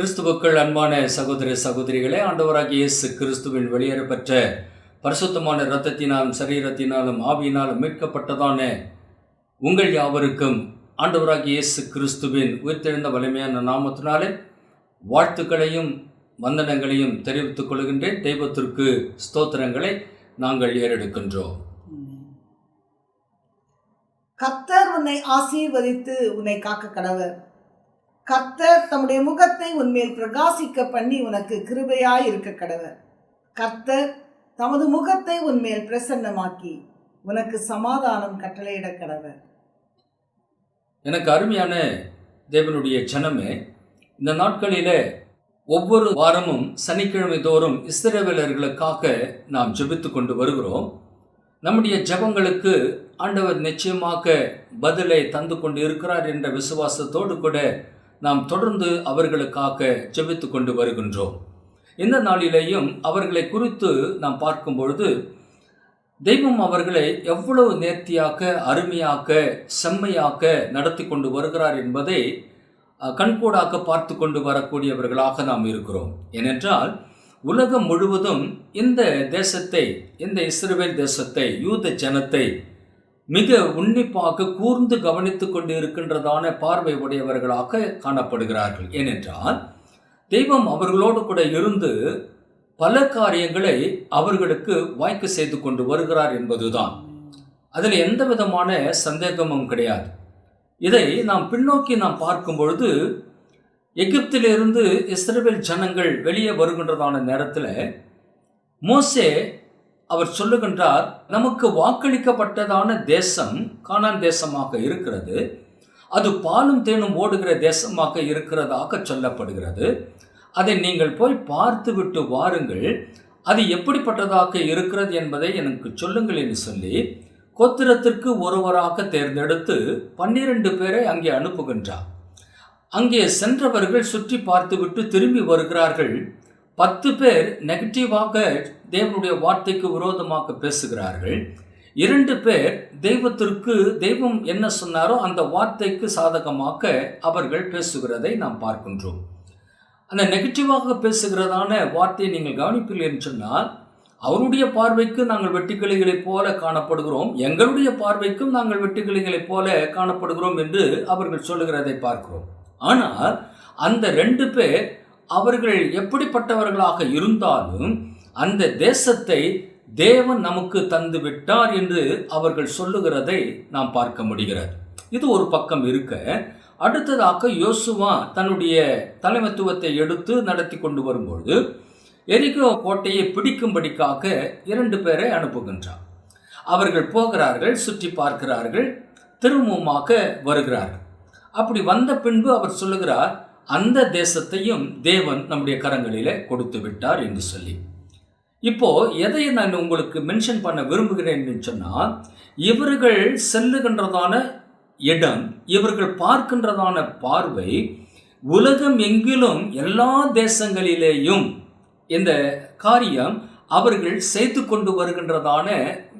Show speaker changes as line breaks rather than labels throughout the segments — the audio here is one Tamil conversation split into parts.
கிறிஸ்துவுக்கள் அன்பான சகோதர சகோதரிகளே ஆண்டவராகிய இயேசு கிறிஸ்துவின் வெளியேறப்பெற்ற பரிசுத்தமான இரத்தத்தினாலும் சரீரத்தினாலும் ஆவியினாலும் மீட்கப்பட்டதான உங்கள் யாவருக்கும் ஆண்டவராகிய இயேசு கிறிஸ்துவின் உயிர்த்தெழுந்த வலிமையான நாமத்தினாலே வாழ்த்துக்களையும் வந்தனங்களையும் தெரிவித்துக் கொள்கின்றேன் தெய்வத்திற்கு ஸ்தோத்திரங்களை நாங்கள் ஏறெடுக்கின்றோம்
கத்தர் உன்னை ஆசீர்வதித்து உன்னை காக்க கடவர் கர்த்தர் தம்முடைய முகத்தை உன்மேல் பிரகாசிக்க பண்ணி உனக்கு கிருபையாய் இருக்க கடவர் கர்த்தர் தமது முகத்தை உன்மேல் பிரசன்னமாக்கி உனக்கு சமாதானம் கட்டளையிட கடவர்
எனக்கு அருமையான தேவனுடைய ஜனமே இந்த நாட்களில ஒவ்வொரு வாரமும் சனிக்கிழமை தோறும் இஸ்ரேவேலர்களுக்காக நாம் ஜெபித்து கொண்டு வருகிறோம் நம்முடைய ஜபங்களுக்கு ஆண்டவர் நிச்சயமாக பதிலை தந்து கொண்டு இருக்கிறார் என்ற விசுவாசத்தோடு கூட நாம் தொடர்ந்து அவர்களுக்காக ஜெபித்து கொண்டு வருகின்றோம் இந்த நாளிலேயும் அவர்களை குறித்து நாம் பார்க்கும் பொழுது தெய்வம் அவர்களை எவ்வளவு நேர்த்தியாக அருமையாக செம்மையாக நடத்தி கொண்டு வருகிறார் என்பதை கண்கூடாக பார்த்து கொண்டு வரக்கூடியவர்களாக நாம் இருக்கிறோம் ஏனென்றால் உலகம் முழுவதும் இந்த தேசத்தை இந்த இஸ்ரேல் தேசத்தை யூத ஜனத்தை மிக உன்னிப்பாக கூர்ந்து கவனித்து கொண்டு இருக்கின்றதான பார்வை உடையவர்களாக காணப்படுகிறார்கள் ஏனென்றால் தெய்வம் அவர்களோடு கூட இருந்து பல காரியங்களை அவர்களுக்கு வாய்க்கு செய்து கொண்டு வருகிறார் என்பதுதான் அதில் எந்த விதமான சந்தேகமும் கிடையாது இதை நாம் பின்னோக்கி நாம் பார்க்கும் பொழுது எகிப்திலிருந்து இஸ்ரேல் ஜனங்கள் வெளியே வருகின்றதான நேரத்தில் மோசே அவர் சொல்லுகின்றார் நமக்கு வாக்களிக்கப்பட்டதான தேசம் கானான் தேசமாக இருக்கிறது அது பாலும் தேனும் ஓடுகிற தேசமாக இருக்கிறதாக சொல்லப்படுகிறது அதை நீங்கள் போய் பார்த்துவிட்டு வாருங்கள் அது எப்படிப்பட்டதாக இருக்கிறது என்பதை எனக்கு சொல்லுங்கள் என்று சொல்லி கோத்திரத்திற்கு ஒருவராக தேர்ந்தெடுத்து பன்னிரண்டு பேரை அங்கே அனுப்புகின்றார் அங்கே சென்றவர்கள் சுற்றி பார்த்துவிட்டு திரும்பி வருகிறார்கள் பத்து பேர் நெகட்டிவாக தேவனுடைய வார்த்தைக்கு விரோதமாக பேசுகிறார்கள் இரண்டு பேர் தெய்வத்திற்கு தெய்வம் என்ன சொன்னாரோ அந்த வார்த்தைக்கு சாதகமாக அவர்கள் பேசுகிறதை நாம் பார்க்கின்றோம் அந்த நெகட்டிவாக பேசுகிறதான வார்த்தையை நீங்கள் கவனிப்பீர்கள் என்று சொன்னால் அவருடைய பார்வைக்கு நாங்கள் வெட்டுக்கிளிகளைப் போல காணப்படுகிறோம் எங்களுடைய பார்வைக்கும் நாங்கள் வெட்டுக்கிளிகளைப் போல காணப்படுகிறோம் என்று அவர்கள் சொல்லுகிறதை பார்க்கிறோம் ஆனால் அந்த ரெண்டு பேர் அவர்கள் எப்படிப்பட்டவர்களாக இருந்தாலும் அந்த தேசத்தை தேவன் நமக்கு தந்து விட்டார் என்று அவர்கள் சொல்லுகிறதை நாம் பார்க்க முடிகிறது இது ஒரு பக்கம் இருக்க அடுத்ததாக யோசுவா தன்னுடைய தலைமைத்துவத்தை எடுத்து நடத்தி கொண்டு வரும்பொழுது எரிகோ கோட்டையை பிடிக்கும்படிக்காக இரண்டு பேரை அனுப்புகின்றார் அவர்கள் போகிறார்கள் சுற்றி பார்க்கிறார்கள் திரும்பமாக வருகிறார்கள் அப்படி வந்த பின்பு அவர் சொல்லுகிறார் அந்த தேசத்தையும் தேவன் நம்முடைய கரங்களிலே கொடுத்து விட்டார் என்று சொல்லி இப்போ எதை நான் உங்களுக்கு மென்ஷன் பண்ண விரும்புகிறேன் சொன்னால் இவர்கள் செல்லுகின்றதான இடம் இவர்கள் பார்க்கின்றதான பார்வை உலகம் எங்கிலும் எல்லா தேசங்களிலேயும் இந்த காரியம் அவர்கள் செய்து கொண்டு வருகின்றதான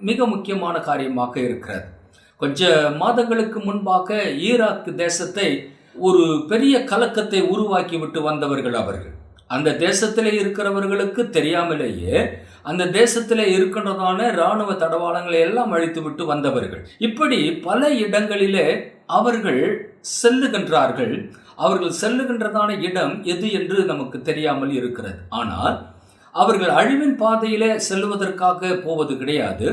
மிக முக்கியமான காரியமாக இருக்கிறது கொஞ்ச மாதங்களுக்கு முன்பாக ஈராக் தேசத்தை ஒரு பெரிய கலக்கத்தை உருவாக்கிவிட்டு வந்தவர்கள் அவர்கள் அந்த தேசத்தில் இருக்கிறவர்களுக்கு தெரியாமலேயே அந்த தேசத்தில் இருக்கின்றதான இராணுவ தடவாளங்களை எல்லாம் அழித்துவிட்டு வந்தவர்கள் இப்படி பல இடங்களிலே அவர்கள் செல்லுகின்றார்கள் அவர்கள் செல்லுகின்றதான இடம் எது என்று நமக்கு தெரியாமல் இருக்கிறது ஆனால் அவர்கள் அழிவின் பாதையில செல்வதற்காக போவது கிடையாது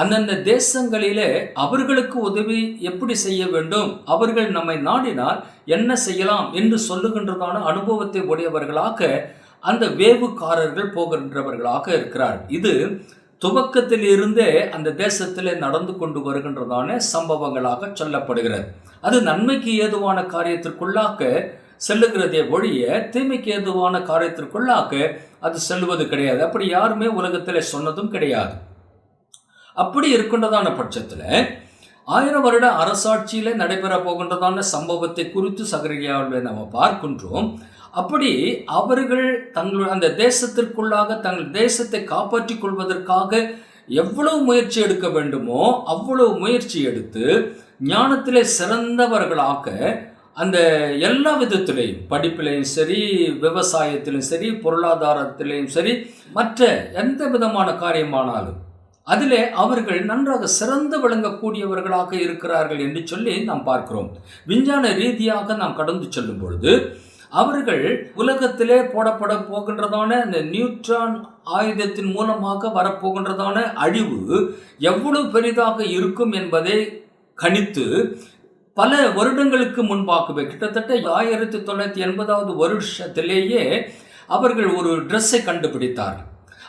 அந்தந்த தேசங்களிலே அவர்களுக்கு உதவி எப்படி செய்ய வேண்டும் அவர்கள் நம்மை நாடினால் என்ன செய்யலாம் என்று சொல்லுகின்றதான அனுபவத்தை உடையவர்களாக அந்த வேவுக்காரர்கள் போகின்றவர்களாக இருக்கிறார் இது துவக்கத்தில் இருந்தே அந்த தேசத்தில் நடந்து கொண்டு வருகின்றதான சம்பவங்களாக சொல்லப்படுகிறது அது நன்மைக்கு ஏதுவான காரியத்திற்குள்ளாக செல்லுகிறதே ஒழிய தீமைக்கு ஏதுவான காரியத்திற்குள்ளாக்க அது செல்லுவது கிடையாது அப்படி யாருமே உலகத்தில் சொன்னதும் கிடையாது அப்படி இருக்கின்றதான பட்சத்தில் ஆயிரம் வருட அரசாட்சியில் நடைபெற போகின்றதான சம்பவத்தை குறித்து சகரியாவில் நம்ம பார்க்கின்றோம் அப்படி அவர்கள் தங்கள் அந்த தேசத்திற்குள்ளாக தங்கள் தேசத்தை காப்பாற்றிக் கொள்வதற்காக எவ்வளவு முயற்சி எடுக்க வேண்டுமோ அவ்வளவு முயற்சி எடுத்து ஞானத்திலே சிறந்தவர்களாக அந்த எல்லா விதத்திலையும் படிப்பிலையும் சரி விவசாயத்திலும் சரி பொருளாதாரத்திலையும் சரி மற்ற எந்த விதமான காரியமானாலும் அதிலே அவர்கள் நன்றாக சிறந்து விளங்கக்கூடியவர்களாக இருக்கிறார்கள் என்று சொல்லி நாம் பார்க்கிறோம் விஞ்ஞான ரீதியாக நாம் கடந்து செல்லும் பொழுது அவர்கள் உலகத்திலே போடப்பட போகின்றதான இந்த நியூட்ரான் ஆயுதத்தின் மூலமாக வரப்போகின்றதான அழிவு எவ்வளவு பெரிதாக இருக்கும் என்பதை கணித்து பல வருடங்களுக்கு முன்பாகவே கிட்டத்தட்ட ஆயிரத்தி தொள்ளாயிரத்தி எண்பதாவது வருஷத்திலேயே அவர்கள் ஒரு ட்ரெஸ்ஸை கண்டுபிடித்தார்கள்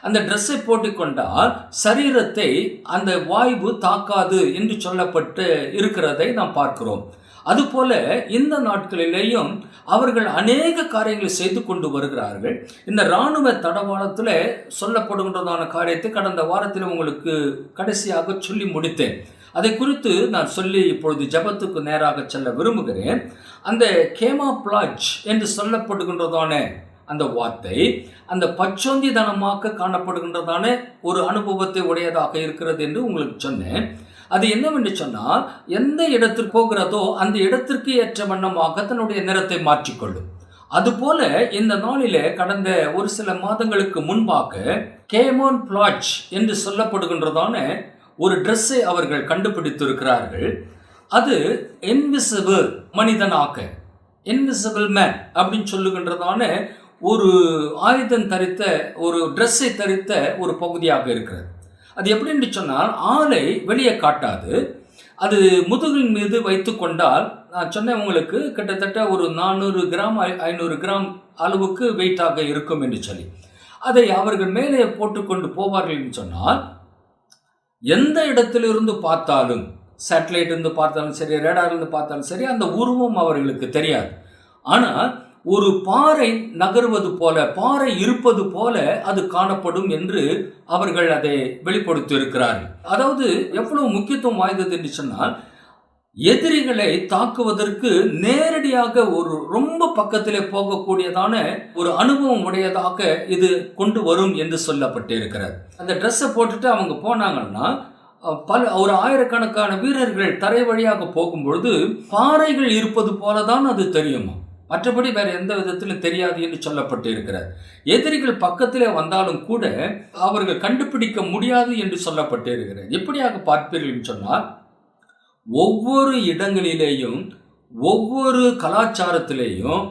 அந்த ட்ரெஸ்ஸை போட்டுக்கொண்டால் சரீரத்தை அந்த வாய்வு தாக்காது என்று சொல்லப்பட்டு இருக்கிறதை நாம் பார்க்கிறோம் அதுபோல இந்த நாட்களிலேயும் அவர்கள் அநேக காரியங்களை செய்து கொண்டு வருகிறார்கள் இந்த இராணுவ தடவாளத்தில் சொல்லப்படுகின்றதான காரியத்தை கடந்த வாரத்தில் உங்களுக்கு கடைசியாக சொல்லி முடித்தேன் அதை குறித்து நான் சொல்லி இப்பொழுது ஜபத்துக்கு நேராக செல்ல விரும்புகிறேன் அந்த கேமா பிளாஜ் என்று சொல்லப்படுகின்றதான அந்த வார்த்தை அந்த பச்சோந்தி தனமாக காணப்படுகின்றதான ஒரு அனுபவத்தை உடையதாக இருக்கிறது என்று உங்களுக்கு சொன்னேன் அது என்னவென்று சொன்னால் எந்த இடத்திற்கு போகிறதோ அந்த இடத்திற்கு ஏற்ற வண்ணமாக தன்னுடைய நிறத்தை மாற்றிக்கொள்ளும் அதுபோல இந்த நாளில கடந்த ஒரு சில மாதங்களுக்கு முன்பாக கேமோன் பிளாட்ச் என்று சொல்லப்படுகின்றதான ஒரு ட்ரெஸ்ஸை அவர்கள் கண்டுபிடித்திருக்கிறார்கள் அது இன்விசிபிள் மனிதனாக்க இன்விசிபிள் மேன் அப்படின்னு சொல்லுகின்றதான ஒரு ஆயுதம் தரித்த ஒரு ட்ரெஸ்ஸை தரித்த ஒரு பகுதியாக இருக்கிறது அது எப்படின்னு சொன்னால் ஆளை வெளியே காட்டாது அது முதுகின் மீது வைத்து கொண்டால் நான் சொன்னேன் உங்களுக்கு கிட்டத்தட்ட ஒரு நானூறு கிராம் ஐநூறு கிராம் அளவுக்கு வெயிட்டாக இருக்கும் என்று சொல்லி அதை அவர்கள் மேலே போட்டுக்கொண்டு போவார்கள் சொன்னால் எந்த இடத்திலிருந்து பார்த்தாலும் சேட்டலைட் இருந்து பார்த்தாலும் சரி ரேடார் இருந்து பார்த்தாலும் சரி அந்த உருவம் அவர்களுக்கு தெரியாது ஆனால் ஒரு பாறை நகர்வது போல பாறை இருப்பது போல அது காணப்படும் என்று அவர்கள் அதை வெளிப்படுத்தியிருக்கிறார்கள் அதாவது எவ்வளவு முக்கியத்துவம் வாய்ந்தது என்று சொன்னால் எதிரிகளை தாக்குவதற்கு நேரடியாக ஒரு ரொம்ப பக்கத்திலே போகக்கூடியதான ஒரு அனுபவம் உடையதாக இது கொண்டு வரும் என்று சொல்லப்பட்டிருக்கிறது அந்த ட்ரெஸ்ஸை போட்டுட்டு அவங்க போனாங்கன்னா பல ஒரு ஆயிரக்கணக்கான வீரர்கள் தரை வழியாக போகும்பொழுது பாறைகள் இருப்பது போலதான் அது தெரியுமா மற்றபடி வேறு எந்த விதத்திலும் தெரியாது என்று சொல்லப்பட்டு இருக்கிறார் எதிரிகள் பக்கத்திலே வந்தாலும் கூட அவர்கள் கண்டுபிடிக்க முடியாது என்று சொல்லப்பட்டு இருக்கிறார் எப்படியாக பார்ப்பீர்கள் சொன்னால் ஒவ்வொரு இடங்களிலேயும் ஒவ்வொரு கலாச்சாரத்திலேயும்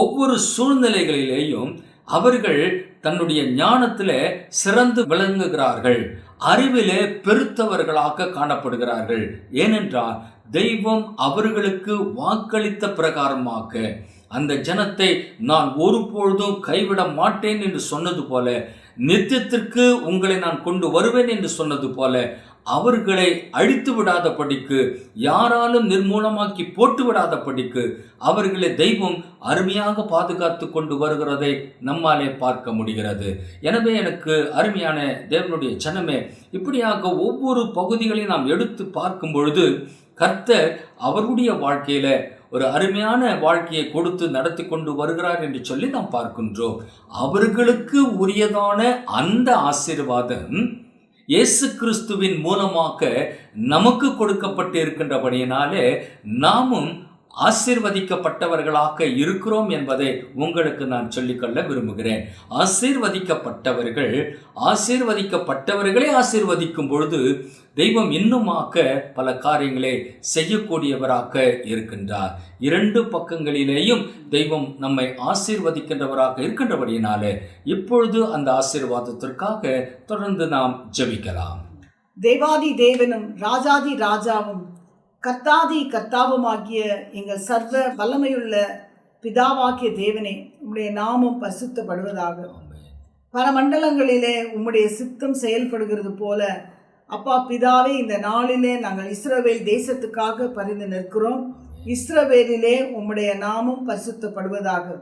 ஒவ்வொரு சூழ்நிலைகளிலேயும் அவர்கள் தன்னுடைய ஞானத்தில் சிறந்து விளங்குகிறார்கள் அறிவிலே பெருத்தவர்களாக காணப்படுகிறார்கள் ஏனென்றால் தெய்வம் அவர்களுக்கு வாக்களித்த பிரகாரமாக அந்த ஜனத்தை நான் ஒருபொழுதும் கைவிட மாட்டேன் என்று சொன்னது போல நித்தியத்திற்கு உங்களை நான் கொண்டு வருவேன் என்று சொன்னது போல அவர்களை அழித்து விடாதபடிக்கு யாராலும் நிர்மூலமாக்கி போட்டு விடாதபடிக்கு அவர்களை தெய்வம் அருமையாக பாதுகாத்து கொண்டு வருகிறதை நம்மாலே பார்க்க முடிகிறது எனவே எனக்கு அருமையான தேவனுடைய சனமே இப்படியாக ஒவ்வொரு பகுதிகளையும் நாம் எடுத்து பார்க்கும் பொழுது கர்த்தர் அவருடைய வாழ்க்கையில் ஒரு அருமையான வாழ்க்கையை கொடுத்து நடத்தி கொண்டு வருகிறார் என்று சொல்லி நாம் பார்க்கின்றோம் அவர்களுக்கு உரியதான அந்த ஆசீர்வாதம் இயேசு கிறிஸ்துவின் மூலமாக நமக்கு கொடுக்கப்பட்டு இருக்கின்றபடியினாலே நாமும் ஆசீர்வதிக்கப்பட்டவர்களாக இருக்கிறோம் என்பதை உங்களுக்கு நான் சொல்லிக்கொள்ள விரும்புகிறேன் ஆசீர்வதிக்கப்பட்டவர்கள் ஆசீர்வதிக்கப்பட்டவர்களை ஆசீர்வதிக்கும் பொழுது தெய்வம் இன்னுமாக்க பல காரியங்களை செய்யக்கூடியவராக இருக்கின்றார் இரண்டு பக்கங்களிலேயும் தெய்வம் நம்மை ஆசீர்வதிக்கின்றவராக இருக்கின்றபடியினாலே இப்பொழுது அந்த ஆசீர்வாதத்திற்காக தொடர்ந்து நாம் ஜபிக்கலாம்
தேவாதி தேவனும் ராஜாதி ராஜாவும் கர்த்தாதி ஆகிய எங்கள் சர்வ வல்லமையுள்ள பிதாவாகிய தேவனே உம்முடைய நாமம் பரிசுத்தப்படுவதாக பல மண்டலங்களிலே உம்முடைய சித்தம் செயல்படுகிறது போல அப்பா பிதாவே இந்த நாளிலே நாங்கள் இஸ்ரவேல் தேசத்துக்காக பரிந்து நிற்கிறோம் இஸ்ரவேலிலே உம்முடைய நாமும் பரிசுத்தப்படுவதாக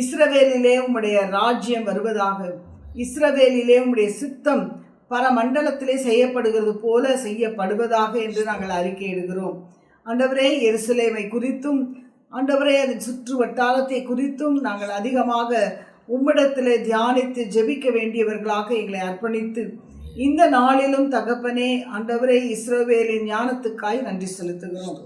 இஸ்ரவேலிலே உம்முடைய ராஜ்யம் வருவதாக இஸ்ரவேலிலே உம்முடைய சித்தம் பல மண்டலத்திலே செய்யப்படுகிறது போல செய்யப்படுவதாக என்று நாங்கள் அறிக்கையிடுகிறோம் அண்டவரே எருசலேமை குறித்தும் அண்டவரே அதன் சுற்று வட்டாரத்தை குறித்தும் நாங்கள் அதிகமாக உம்மிடத்தில் தியானித்து ஜெபிக்க வேண்டியவர்களாக எங்களை அர்ப்பணித்து இந்த நாளிலும் தகப்பனே அண்டவரே இஸ்ரோவேலின் ஞானத்துக்காய் நன்றி செலுத்துகிறோம்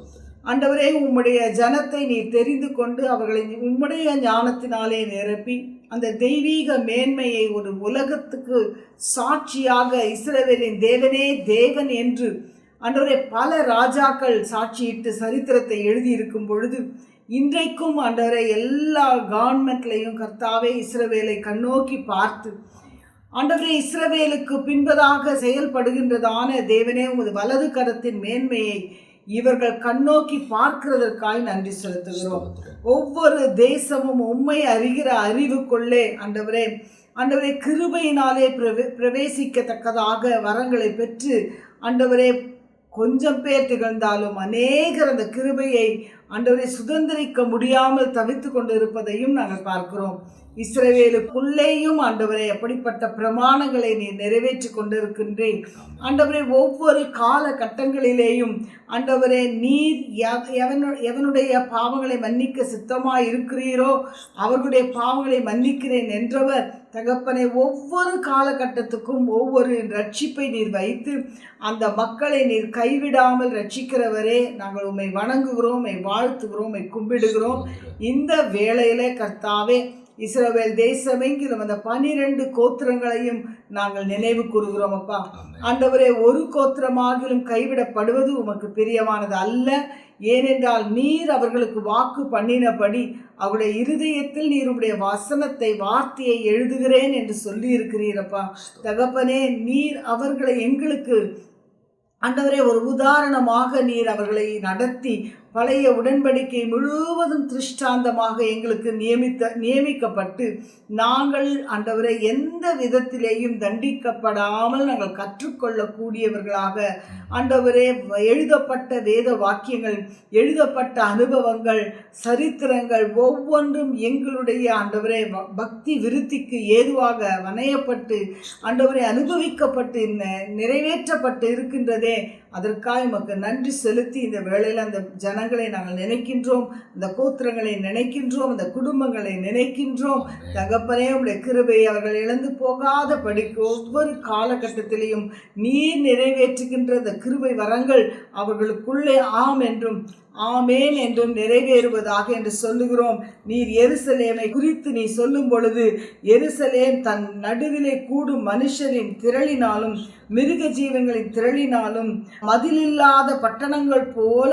அண்டவரே உம்முடைய ஜனத்தை நீ தெரிந்து கொண்டு அவர்களை உம்முடைய ஞானத்தினாலே நிரப்பி அந்த தெய்வீக மேன்மையை ஒரு உலகத்துக்கு சாட்சியாக இஸ்ரோவேலின் தேவனே தேவன் என்று அன்றவரே பல ராஜாக்கள் சாட்சியிட்டு சரித்திரத்தை எழுதியிருக்கும் பொழுது இன்றைக்கும் அன்றவரை எல்லா கவர்மெண்ட்லேயும் கர்த்தாவே இஸ்ரவேலை கண்ணோக்கி பார்த்து ஆண்டவரே இஸ்ரவேலுக்கு பின்பதாக செயல்படுகின்றதான தேவனே உமது வலது கரத்தின் மேன்மையை இவர்கள் கண்ணோக்கி பார்க்கிறதற்காய் நன்றி செலுத்துகிறோம் ஒவ்வொரு தேசமும் உண்மை அறிகிற அறிவுக்குள்ளே ஆண்டவரே ஆண்டவரே கிருபையினாலே பிரவே பிரவேசிக்கத்தக்கதாக வரங்களை பெற்று ஆண்டவரே கொஞ்சம் பேர் திகழ்ந்தாலும் அநேகர் அந்த கிருபையை ஆண்டவரை சுதந்திரிக்க முடியாமல் தவித்து கொண்டு இருப்பதையும் நாங்கள் பார்க்கிறோம் இஸ்ரவேலுக்குள்ளேயும் ஆண்டவரை அப்படிப்பட்ட பிரமாணங்களை நீ நிறைவேற்றி கொண்டிருக்கின்றேன் ஆண்டவரை ஒவ்வொரு கால கட்டங்களிலேயும் ஆண்டவரே நீர் எவனுடைய பாவங்களை மன்னிக்க சித்தமாக இருக்கிறீரோ அவர்களுடைய பாவங்களை மன்னிக்கிறேன் என்றவர் தகப்பனை ஒவ்வொரு காலகட்டத்துக்கும் ஒவ்வொரு ரட்சிப்பை நீர் வைத்து அந்த மக்களை நீர் கைவிடாமல் ரட்சிக்கிறவரே நாங்கள் உண்மை வணங்குகிறோம் உண்மை வாழ்த்துகிறோம் கும்பிடுகிறோம் இந்த வேளையிலே கர்த்தாவே இஸ்ரோவேல் தேசமெங்கிலும் அந்த பனிரெண்டு கோத்திரங்களையும் நாங்கள் நினைவு கூறுகிறோம் அப்பா ஆண்டவரே ஒரு கோத்திரமாகிலும் கைவிடப்படுவது உமக்கு பிரியமானது அல்ல ஏனென்றால் நீர் அவர்களுக்கு வாக்கு பண்ணினபடி அவருடைய இருதயத்தில் நீர் உடைய வசனத்தை வார்த்தையை எழுதுகிறேன் என்று சொல்லி இருக்கிறீரப்பா தகப்பனே நீர் அவர்களை எங்களுக்கு அண்டவரே ஒரு உதாரணமாக நீர் அவர்களை நடத்தி பழைய உடன்படிக்கை முழுவதும் திருஷ்டாந்தமாக எங்களுக்கு நியமித்த நியமிக்கப்பட்டு நாங்கள் ஆண்டவரை எந்த விதத்திலேயும் தண்டிக்கப்படாமல் நாங்கள் கற்றுக்கொள்ளக்கூடியவர்களாக அண்டவரே எழுதப்பட்ட வேத வாக்கியங்கள் எழுதப்பட்ட அனுபவங்கள் சரித்திரங்கள் ஒவ்வொன்றும் எங்களுடைய அண்டவரே பக்தி விருத்திக்கு ஏதுவாக வணையப்பட்டு அண்டவரை அனுபவிக்கப்பட்டு நிறைவேற்றப்பட்டு இருக்கின்றதே அதற்காக மக்கள் நன்றி செலுத்தி இந்த வேளையில் அந்த ஜன ஜனங்களை நாங்கள் நினைக்கின்றோம் இந்த கோத்திரங்களை நினைக்கின்றோம் இந்த குடும்பங்களை நினைக்கின்றோம் தகப்பனே உடைய கிருபை அவர்கள் இழந்து போகாத படிக்கு ஒவ்வொரு காலகட்டத்திலையும் நீர் நிறைவேற்றுகின்ற இந்த கிருபை வரங்கள் அவர்களுக்குள்ளே ஆம் என்றும் ஆமேன் என்றும் நிறைவேறுவதாக என்று சொல்லுகிறோம் நீர் எருசலேமை குறித்து நீ சொல்லும் பொழுது எருசலேம் தன் நடுவிலே கூடும் மனுஷரின் திரளினாலும் மிருக ஜீவங்களின் திரளினாலும் மதிலில்லாத பட்டணங்கள் போல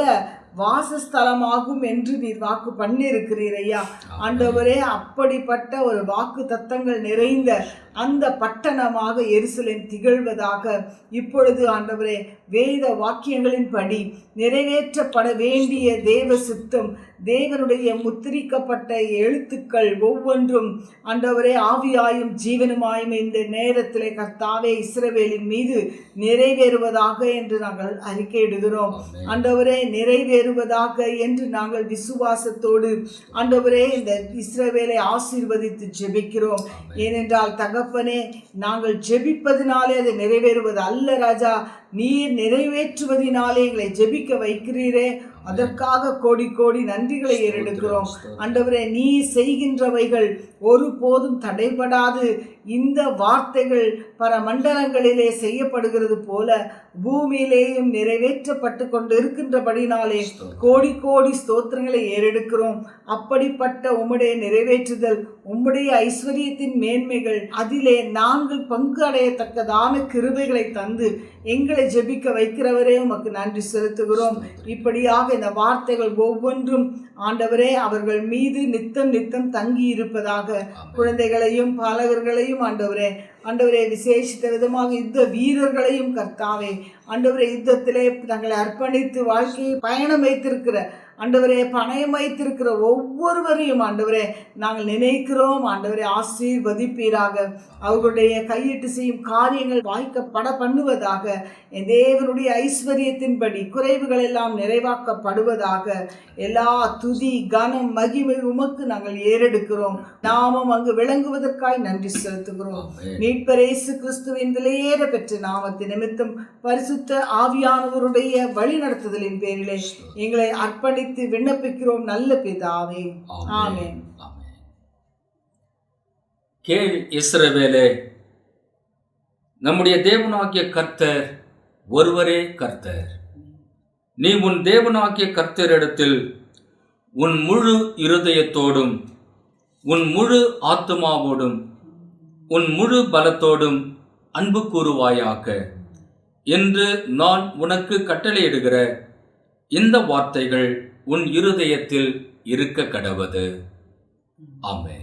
வாசஸ்தலமாகும் என்று நீர் வாக்கு பண்ணியிருக்கிறீர் ஐயா ஆண்டவரே அப்படிப்பட்ட ஒரு வாக்கு தத்தங்கள் நிறைந்த அந்த பட்டணமாக எருசலேம் திகழ்வதாக இப்பொழுது ஆண்டவரே வேத வாக்கியங்களின்படி நிறைவேற்றப்பட வேண்டிய தேவ சுத்தம் தேவனுடைய முத்திரிக்கப்பட்ட எழுத்துக்கள் ஒவ்வொன்றும் ஆண்டவரே ஆவியாயும் ஜீவனுமாயும் இந்த நேரத்தில் கர்த்தாவே இஸ்ரவேலின் மீது நிறைவேறுவதாக என்று நாங்கள் அறிக்கையிடுகிறோம் ஆண்டவரே நிறைவேறுவதாக என்று நாங்கள் விசுவாசத்தோடு ஆண்டவரே இந்த இஸ்ரவேலை ஆசீர்வதித்து ஜெபிக்கிறோம் ஏனென்றால் தகப்ப தகப்பனே நாங்கள் ஜெபிப்பதினாலே அது நிறைவேறுவது அல்ல ராஜா நீர் நிறைவேற்றுவதினாலே எங்களை ஜெபிக்க வைக்கிறீரே அதற்காக கோடி கோடி நன்றிகளை ஏறெடுக்கிறோம் அண்டவரே நீ செய்கின்றவைகள் ஒருபோதும் தடைபடாது இந்த வார்த்தைகள் பல மண்டலங்களிலே செய்யப்படுகிறது போல பூமியிலேயும் நிறைவேற்றப்பட்டு கொண்டு இருக்கின்றபடினாலே கோடி கோடி ஸ்தோத்திரங்களை ஏறெடுக்கிறோம் அப்படிப்பட்ட உம்முடைய நிறைவேற்றுதல் உம்முடைய ஐஸ்வர்யத்தின் மேன்மைகள் அதிலே நாங்கள் பங்கு அடையத்தக்கதான கிருபைகளை தந்து எங்களை ஜெபிக்க வைக்கிறவரே உமக்கு நன்றி செலுத்துகிறோம் இப்படியாக இந்த வார்த்தைகள் ஒவ்வொன்றும் ஆண்டவரே அவர்கள் மீது நித்தம் நித்தம் தங்கி இருப்பதாக குழந்தைகளையும் பாலகர்களையும் ஆண்டவரே ஆண்டவரே விசேஷித்த விதமாக யுத்த வீரர்களையும் கர்த்தாவே ஆண்டவரே யுத்தத்திலே தங்களை அர்ப்பணித்து வாழ்க்கையை பயணம் வைத்திருக்கிற ஆண்டவரே பணயம் வைத்திருக்கிற ஒவ்வொருவரையும் ஆண்டவரே நாங்கள் நினைக்கிறோம் ஆண்டவரே ஆசீர்வதிப்பீராக அவர்களுடைய கையிட்டு செய்யும் காரியங்கள் வாய்க்கப்பட பண்ணுவதாக என் தேவனுடைய ஐஸ்வர்யத்தின்படி குறைவுகள் எல்லாம் நிறைவாக்கப்படுவதாக எல்லா துதி கனம் மகிமை உமக்கு நாங்கள் ஏறெடுக்கிறோம் நாமும் அங்கு விளங்குவதற்காய் நன்றி செலுத்துகிறோம் மீட்பரேசு கிறிஸ்துவின் விலையேற பெற்ற நாமத்தை நிமித்தம் பரிசுத்த ஆவியானவருடைய வழிநடத்துதலின் பேரிலே எங்களை அர்ப்பணி வைத்து விண்ணப்பிக்கிறோம் நல்ல பிதாவே ஆமே
கேள் இஸ்ரவேலே நம்முடைய தேவனாகிய கர்த்தர் ஒருவரே கர்த்தர் நீ உன் தேவனாகிய கர்த்தரிடத்தில் உன் முழு இருதயத்தோடும் உன் முழு ஆத்மாவோடும் உன் முழு பலத்தோடும் அன்பு கூறுவாயாக என்று நான் உனக்கு கட்டளையிடுகிற இந்த வார்த்தைகள் உன் இருதயத்தில் இருக்க கடவது அமே